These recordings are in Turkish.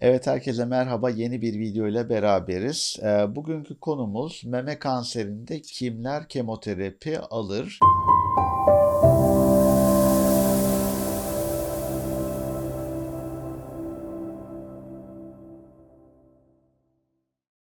Evet, herkese merhaba. Yeni bir video ile beraberiz. Eee, bugünkü konumuz meme kanserinde kimler kemoterapi alır?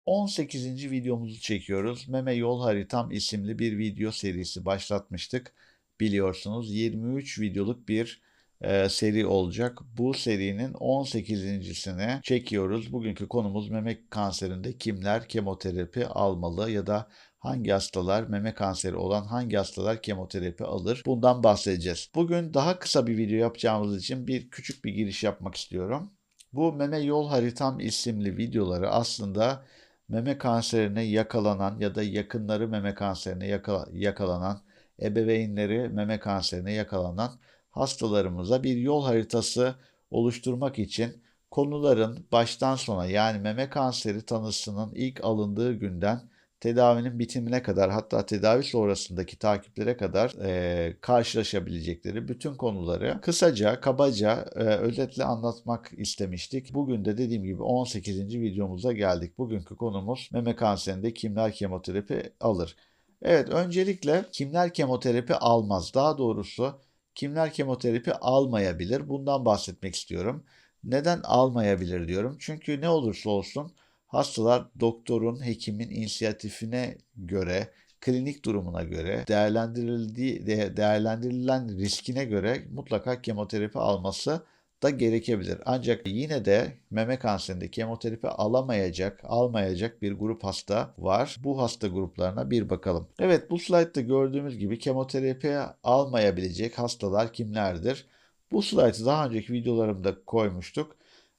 ...18. videomuzu çekiyoruz. Meme Yol Haritam isimli bir video serisi başlatmıştık. Biliyorsunuz 23 videoluk bir e, seri olacak. Bu serinin 18.sini çekiyoruz. Bugünkü konumuz meme kanserinde kimler kemoterapi almalı ya da hangi hastalar meme kanseri olan hangi hastalar kemoterapi alır? Bundan bahsedeceğiz. Bugün daha kısa bir video yapacağımız için bir küçük bir giriş yapmak istiyorum. Bu meme yol haritam isimli videoları aslında meme kanserine yakalanan ya da yakınları meme kanserine yakala- yakalanan, ebeveynleri meme kanserine yakalanan hastalarımıza bir yol haritası oluşturmak için konuların baştan sona yani meme kanseri tanısının ilk alındığı günden tedavinin bitimine kadar hatta tedavi sonrasındaki takiplere kadar e, karşılaşabilecekleri bütün konuları kısaca, kabaca, e, özetle anlatmak istemiştik. Bugün de dediğim gibi 18. videomuza geldik. Bugünkü konumuz meme kanserinde kimler kemoterapi alır? Evet, öncelikle kimler kemoterapi almaz? Daha doğrusu kimler kemoterapi almayabilir? Bundan bahsetmek istiyorum. Neden almayabilir diyorum? Çünkü ne olursa olsun hastalar doktorun, hekimin inisiyatifine göre, klinik durumuna göre, değerlendirildiği değerlendirilen riskine göre mutlaka kemoterapi alması da gerekebilir. Ancak yine de meme kanserinde kemoterapi alamayacak, almayacak bir grup hasta var. Bu hasta gruplarına bir bakalım. Evet bu slaytta gördüğümüz gibi kemoterapi almayabilecek hastalar kimlerdir? Bu slaytı daha önceki videolarımda koymuştuk.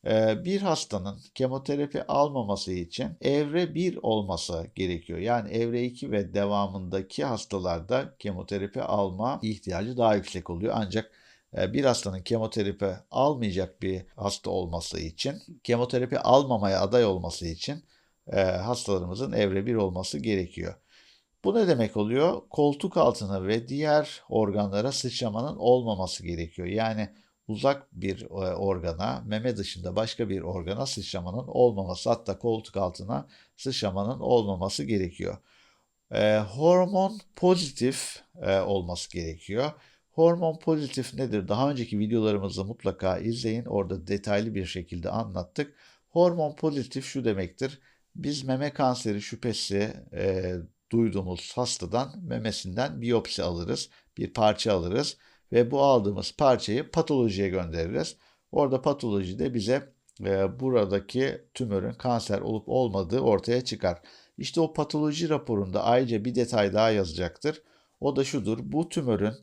Ee, bir hastanın kemoterapi almaması için evre 1 olması gerekiyor. Yani evre 2 ve devamındaki hastalarda kemoterapi alma ihtiyacı daha yüksek oluyor. Ancak bir hastanın kemoterapi almayacak bir hasta olması için, kemoterapi almamaya aday olması için e, hastalarımızın evre 1 olması gerekiyor. Bu ne demek oluyor? Koltuk altına ve diğer organlara sıçramanın olmaması gerekiyor. Yani uzak bir e, organa, meme dışında başka bir organa sıçramanın olmaması, hatta koltuk altına sıçramanın olmaması gerekiyor. E, hormon pozitif e, olması gerekiyor. Hormon pozitif nedir? Daha önceki videolarımızı mutlaka izleyin. Orada detaylı bir şekilde anlattık. Hormon pozitif şu demektir. Biz meme kanseri şüphesi e, duyduğumuz hastadan memesinden biyopsi alırız. Bir parça alırız ve bu aldığımız parçayı patolojiye göndeririz. Orada patolojide bize e, buradaki tümörün kanser olup olmadığı ortaya çıkar. İşte o patoloji raporunda ayrıca bir detay daha yazacaktır. O da şudur. Bu tümörün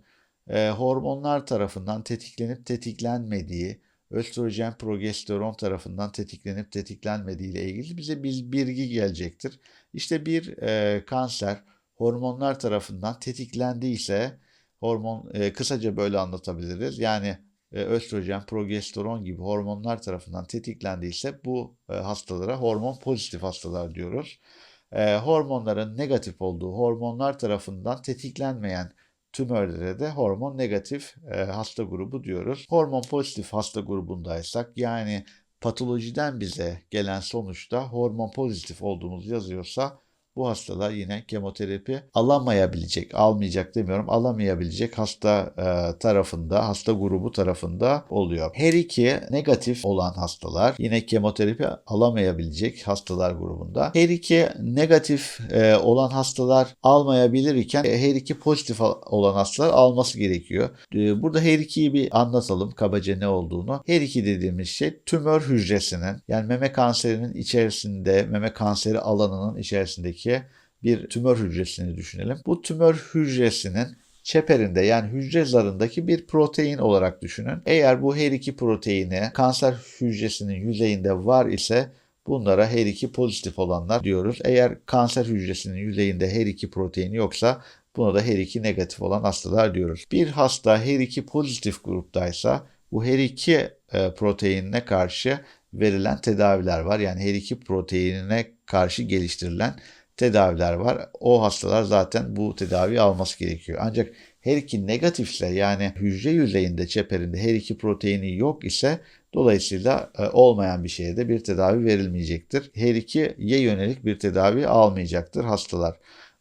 e, hormonlar tarafından tetiklenip tetiklenmediği, östrojen, progesteron tarafından tetiklenip tetiklenmediği ile ilgili bize bir bilgi gelecektir. İşte bir e, kanser hormonlar tarafından tetiklendiyse hormon e, kısaca böyle anlatabiliriz. Yani e, östrojen, progesteron gibi hormonlar tarafından tetiklendiyse bu e, hastalara hormon pozitif hastalar diyoruz. E, hormonların negatif olduğu, hormonlar tarafından tetiklenmeyen tümörlere de hormon negatif e, hasta grubu diyoruz. Hormon pozitif hasta grubundaysak yani patolojiden bize gelen sonuçta hormon pozitif olduğumuz yazıyorsa bu hastalar yine kemoterapi alamayabilecek, almayacak demiyorum, alamayabilecek hasta e, tarafında, hasta grubu tarafında oluyor. Her iki negatif olan hastalar yine kemoterapi alamayabilecek hastalar grubunda. Her iki negatif e, olan hastalar almayabilir iken e, her iki pozitif olan hastalar alması gerekiyor. E, burada her ikiyi bir anlatalım kabaca ne olduğunu. Her iki dediğimiz şey tümör hücresinin yani meme kanserinin içerisinde, meme kanseri alanının içerisindeki bir tümör hücresini düşünelim. Bu tümör hücresinin çeperinde yani hücre zarındaki bir protein olarak düşünün. Eğer bu her iki proteini kanser hücresinin yüzeyinde var ise bunlara her iki pozitif olanlar diyoruz. Eğer kanser hücresinin yüzeyinde her iki proteini yoksa buna da her iki negatif olan hastalar diyoruz. Bir hasta her iki pozitif gruptaysa bu her iki e, proteinine karşı verilen tedaviler var. Yani her iki proteinine karşı geliştirilen tedaviler var. O hastalar zaten bu tedavi alması gerekiyor. Ancak her iki negatifse yani hücre yüzeyinde çeperinde her iki proteini yok ise Dolayısıyla e, olmayan bir şeye de bir tedavi verilmeyecektir. Her iki ye yönelik bir tedavi almayacaktır hastalar.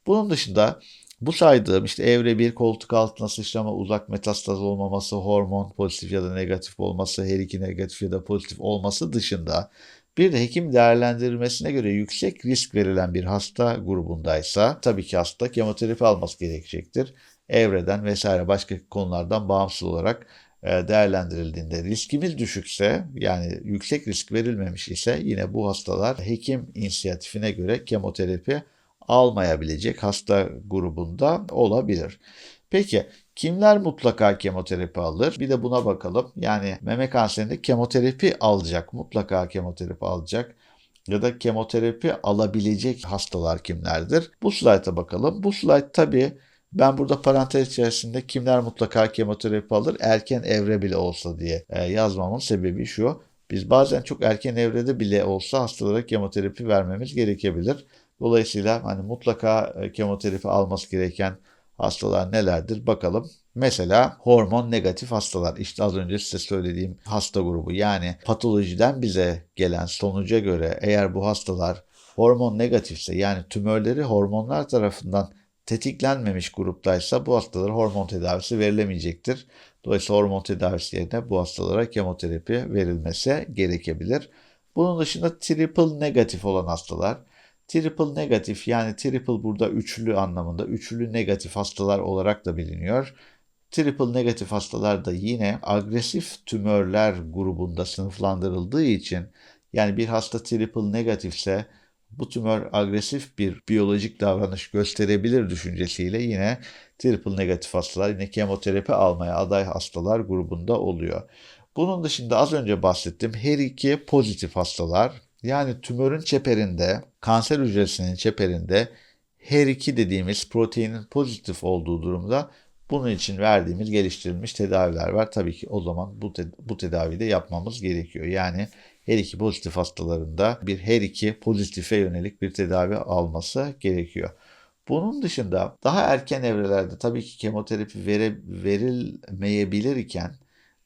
Bunun dışında bu saydığım işte evre 1 koltuk altına sıçrama, uzak metastaz olmaması, hormon pozitif ya da negatif olması, her iki negatif ya da pozitif olması dışında bir de hekim değerlendirmesine göre yüksek risk verilen bir hasta grubundaysa tabii ki hasta kemoterapi alması gerekecektir. Evreden vesaire başka konulardan bağımsız olarak e, değerlendirildiğinde riskimiz düşükse yani yüksek risk verilmemiş ise yine bu hastalar hekim inisiyatifine göre kemoterapi almayabilecek hasta grubunda olabilir. Peki kimler mutlaka kemoterapi alır? Bir de buna bakalım. Yani meme kanserinde kemoterapi alacak, mutlaka kemoterapi alacak ya da kemoterapi alabilecek hastalar kimlerdir? Bu slayta bakalım. Bu slayt tabii ben burada parantez içerisinde kimler mutlaka kemoterapi alır erken evre bile olsa diye e, yazmamın sebebi şu. Biz bazen çok erken evrede bile olsa hastalara kemoterapi vermemiz gerekebilir. Dolayısıyla hani mutlaka e, kemoterapi alması gereken hastalar nelerdir bakalım. Mesela hormon negatif hastalar. İşte az önce size söylediğim hasta grubu. Yani patolojiden bize gelen sonuca göre eğer bu hastalar hormon negatifse yani tümörleri hormonlar tarafından tetiklenmemiş gruptaysa bu hastalara hormon tedavisi verilemeyecektir. Dolayısıyla hormon tedavisi yerine bu hastalara kemoterapi verilmesi gerekebilir. Bunun dışında triple negatif olan hastalar Triple negatif yani triple burada üçlü anlamında üçlü negatif hastalar olarak da biliniyor. Triple negatif hastalar da yine agresif tümörler grubunda sınıflandırıldığı için yani bir hasta triple negatifse bu tümör agresif bir biyolojik davranış gösterebilir düşüncesiyle yine triple negatif hastalar yine kemoterapi almaya aday hastalar grubunda oluyor. Bunun dışında az önce bahsettiğim her iki pozitif hastalar yani tümörün çeperinde, kanser hücresinin çeperinde her iki dediğimiz proteinin pozitif olduğu durumda bunun için verdiğimiz geliştirilmiş tedaviler var. Tabii ki o zaman bu, te bu tedaviyi de yapmamız gerekiyor. Yani her iki pozitif hastalarında bir her iki pozitife yönelik bir tedavi alması gerekiyor. Bunun dışında daha erken evrelerde tabii ki kemoterapi vere, verilmeyebilir iken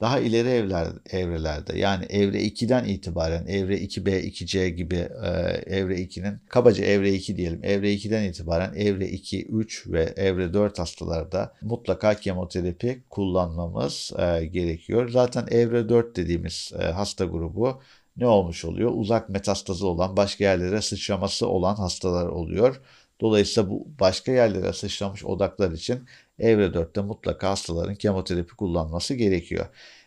daha ileri evler, evrelerde yani evre 2'den itibaren evre 2B, 2C gibi e, evre 2'nin kabaca evre 2 diyelim. Evre 2'den itibaren evre 2, 3 ve evre 4 hastalarda mutlaka kemoterapi kullanmamız e, gerekiyor. Zaten evre 4 dediğimiz e, hasta grubu ne olmuş oluyor? Uzak metastazı olan, başka yerlere sıçraması olan hastalar oluyor. Dolayısıyla bu başka yerlere sıçramış odaklar için evre 4'te mutlaka hastaların kemoterapi kullanması gerekiyor.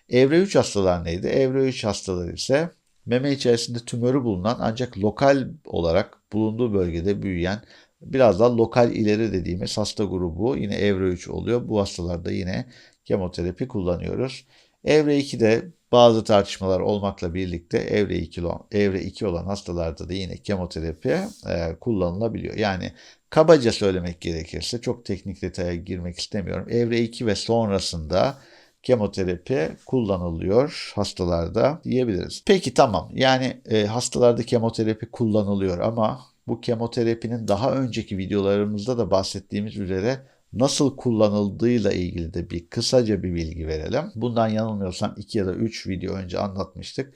Evre 3 hastalar neydi? Evre 3 hastalar ise meme içerisinde tümörü bulunan ancak lokal olarak bulunduğu bölgede büyüyen biraz daha lokal ileri dediğimiz hasta grubu yine evre 3 oluyor. Bu hastalarda yine kemoterapi kullanıyoruz. Evre 2'de bazı tartışmalar olmakla birlikte evre 2 olan, evre 2 olan hastalarda da yine kemoterapi e, kullanılabiliyor. Yani kabaca söylemek gerekirse çok teknik detaya girmek istemiyorum. Evre 2 ve sonrasında kemoterapi kullanılıyor hastalarda diyebiliriz. Peki tamam yani e, hastalarda kemoterapi kullanılıyor ama bu kemoterapinin daha önceki videolarımızda da bahsettiğimiz üzere nasıl kullanıldığıyla ilgili de bir kısaca bir bilgi verelim. Bundan yanılmıyorsam 2 ya da 3 video önce anlatmıştık.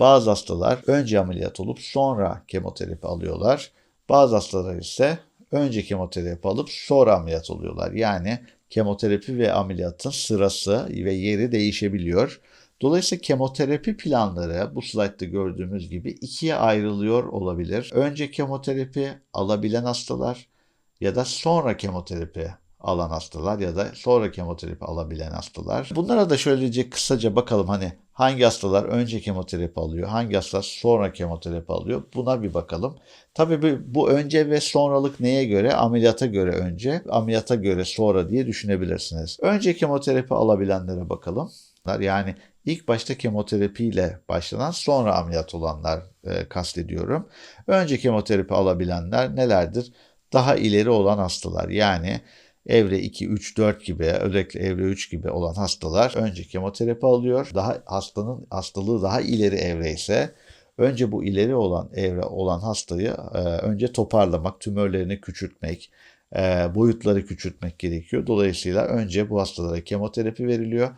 Bazı hastalar önce ameliyat olup sonra kemoterapi alıyorlar. Bazı hastalar ise önce kemoterapi alıp sonra ameliyat oluyorlar. Yani kemoterapi ve ameliyatın sırası ve yeri değişebiliyor. Dolayısıyla kemoterapi planları bu slaytta gördüğümüz gibi ikiye ayrılıyor olabilir. Önce kemoterapi alabilen hastalar ya da sonra kemoterapi alan hastalar ya da sonra kemoterapi alabilen hastalar. Bunlara da şöylece kısaca bakalım hani hangi hastalar önce kemoterapi alıyor, hangi hastalar sonra kemoterapi alıyor buna bir bakalım. Tabii bu önce ve sonralık neye göre? Ameliyata göre önce, ameliyata göre sonra diye düşünebilirsiniz. Önce kemoterapi alabilenlere bakalım. Yani ilk başta kemoterapiyle başlanan sonra ameliyat olanlar e, kastediyorum. Önce kemoterapi alabilenler nelerdir? Daha ileri olan hastalar yani evre 2, 3, 4 gibi özellikle evre 3 gibi olan hastalar önce kemoterapi alıyor. Daha hastanın hastalığı daha ileri evre ise önce bu ileri olan evre olan hastayı e, önce toparlamak, tümörlerini küçültmek, e, boyutları küçültmek gerekiyor. Dolayısıyla önce bu hastalara kemoterapi veriliyor.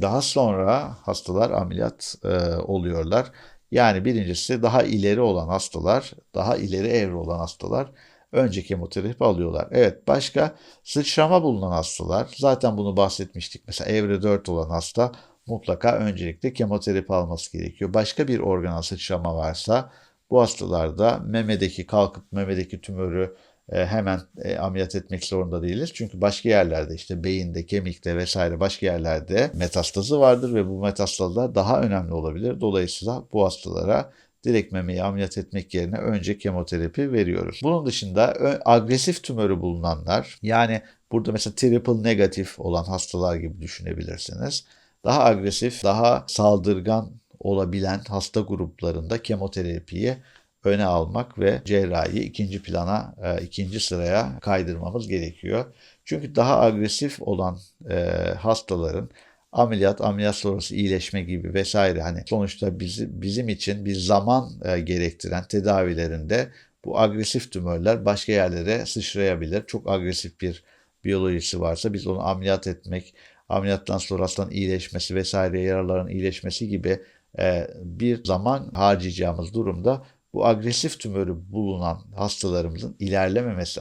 Daha sonra hastalar ameliyat e, oluyorlar. Yani birincisi daha ileri olan hastalar, daha ileri evre olan hastalar önce kemoterapi alıyorlar. Evet başka sıçrama bulunan hastalar zaten bunu bahsetmiştik. Mesela evre 4 olan hasta mutlaka öncelikle kemoterapi alması gerekiyor. Başka bir organa sıçrama varsa bu hastalarda memedeki kalkıp memedeki tümörü e, hemen e, ameliyat etmek zorunda değiliz. Çünkü başka yerlerde işte beyinde, kemikte vesaire başka yerlerde metastazı vardır ve bu metastazlar daha önemli olabilir. Dolayısıyla bu hastalara direkt memeyi ameliyat etmek yerine önce kemoterapi veriyoruz. Bunun dışında agresif tümörü bulunanlar yani burada mesela triple negatif olan hastalar gibi düşünebilirsiniz. Daha agresif, daha saldırgan olabilen hasta gruplarında kemoterapiyi öne almak ve cerrahiyi ikinci plana, e, ikinci sıraya kaydırmamız gerekiyor. Çünkü daha agresif olan e, hastaların ameliyat, ameliyat sonrası iyileşme gibi vesaire hani sonuçta bizi, bizim için bir zaman e, gerektiren tedavilerinde bu agresif tümörler başka yerlere sıçrayabilir. Çok agresif bir biyolojisi varsa biz onu ameliyat etmek, ameliyattan sonra hastanın iyileşmesi vesaire yaraların iyileşmesi gibi e, bir zaman harcayacağımız durumda bu agresif tümörü bulunan hastalarımızın ilerlememesi,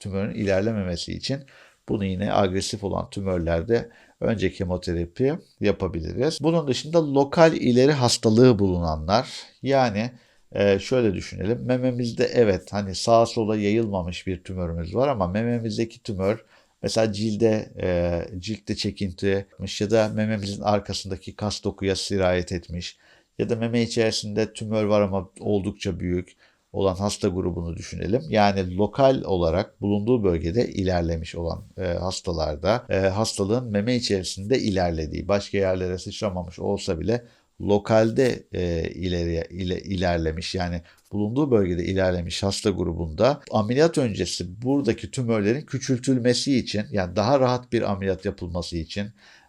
tümörün ilerlememesi için bunu yine agresif olan tümörlerde önce kemoterapi yapabiliriz. Bunun dışında lokal ileri hastalığı bulunanlar yani e, şöyle düşünelim mememizde evet hani sağa sola yayılmamış bir tümörümüz var ama mememizdeki tümör mesela cilde e, ciltte çekinti yapmış ya da mememizin arkasındaki kas dokuya sirayet etmiş ya da meme içerisinde tümör var ama oldukça büyük olan hasta grubunu düşünelim. Yani lokal olarak bulunduğu bölgede ilerlemiş olan e, hastalarda e, hastalığın meme içerisinde ilerlediği, başka yerlere sıçramamış olsa bile lokalde e, ileriye ile, ilerlemiş yani bulunduğu bölgede ilerlemiş hasta grubunda ameliyat öncesi buradaki tümörlerin küçültülmesi için yani daha rahat bir ameliyat yapılması için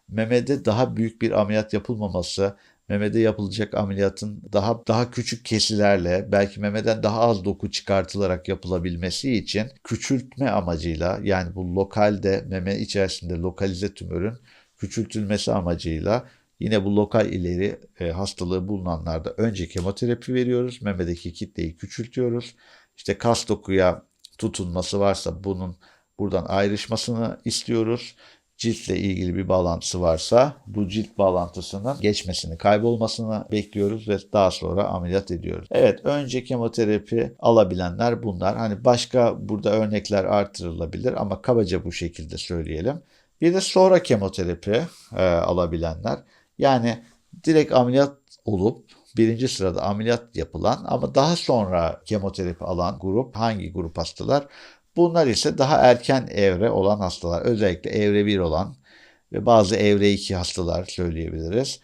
memede daha büyük bir ameliyat yapılmaması memede yapılacak ameliyatın daha daha küçük kesilerle belki memeden daha az doku çıkartılarak yapılabilmesi için küçültme amacıyla yani bu lokalde meme içerisinde lokalize tümörün küçültülmesi amacıyla yine bu lokal ileri e, hastalığı bulunanlarda önce kemoterapi veriyoruz. Memedeki kitleyi küçültüyoruz. İşte kas dokuya tutunması varsa bunun buradan ayrışmasını istiyoruz ciltle ilgili bir bağlantısı varsa bu cilt bağlantısının geçmesini, kaybolmasını bekliyoruz ve daha sonra ameliyat ediyoruz. Evet, önce kemoterapi alabilenler bunlar. Hani başka burada örnekler artırılabilir ama kabaca bu şekilde söyleyelim. Bir de sonra kemoterapi e, alabilenler. Yani direkt ameliyat olup birinci sırada ameliyat yapılan ama daha sonra kemoterapi alan grup hangi grup hastalar? Bunlar ise daha erken evre olan hastalar. Özellikle evre 1 olan ve bazı evre 2 hastalar söyleyebiliriz.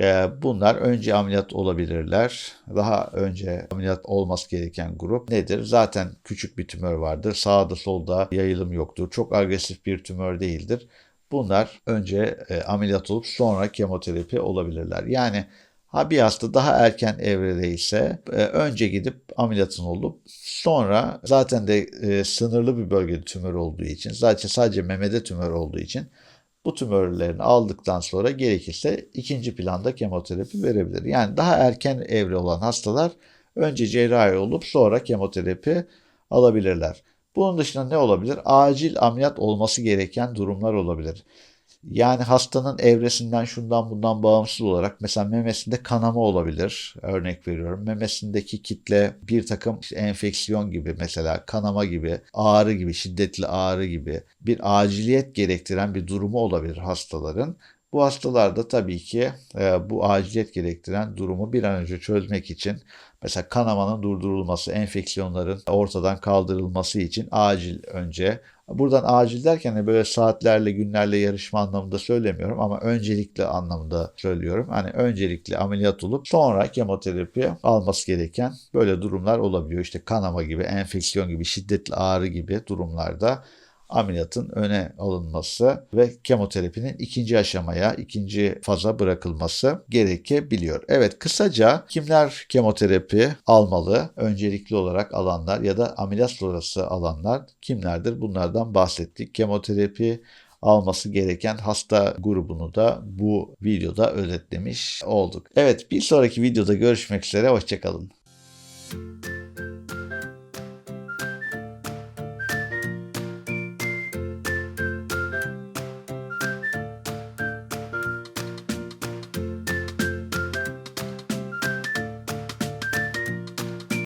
Ee, bunlar önce ameliyat olabilirler. Daha önce ameliyat olması gereken grup nedir? Zaten küçük bir tümör vardır. Sağda solda yayılım yoktur. Çok agresif bir tümör değildir. Bunlar önce e, ameliyat olup sonra kemoterapi olabilirler. Yani Ha bir hasta daha erken evrede ise e, önce gidip ameliyatın olup sonra zaten de e, sınırlı bir bölgede tümör olduğu için zaten sadece memede tümör olduğu için bu tümörlerini aldıktan sonra gerekirse ikinci planda kemoterapi verebilir. Yani daha erken evre olan hastalar önce cerrahi olup sonra kemoterapi alabilirler. Bunun dışında ne olabilir? Acil ameliyat olması gereken durumlar olabilir. Yani hastanın evresinden şundan bundan bağımsız olarak mesela memesinde kanama olabilir. Örnek veriyorum. Memesindeki kitle bir takım enfeksiyon gibi mesela kanama gibi, ağrı gibi, şiddetli ağrı gibi bir aciliyet gerektiren bir durumu olabilir hastaların. Bu hastalarda tabii ki e, bu aciliyet gerektiren durumu bir an önce çözmek için mesela kanamanın durdurulması, enfeksiyonların ortadan kaldırılması için acil önce Buradan acil derken böyle saatlerle günlerle yarışma anlamında söylemiyorum ama öncelikli anlamında söylüyorum. Hani öncelikli ameliyat olup sonra kemoterapi alması gereken böyle durumlar olabiliyor. İşte kanama gibi, enfeksiyon gibi, şiddetli ağrı gibi durumlarda ameliyatın öne alınması ve kemoterapinin ikinci aşamaya, ikinci faza bırakılması gerekebiliyor. Evet kısaca kimler kemoterapi almalı? Öncelikli olarak alanlar ya da ameliyat sonrası alanlar kimlerdir? Bunlardan bahsettik. Kemoterapi alması gereken hasta grubunu da bu videoda özetlemiş olduk. Evet bir sonraki videoda görüşmek üzere hoşçakalın.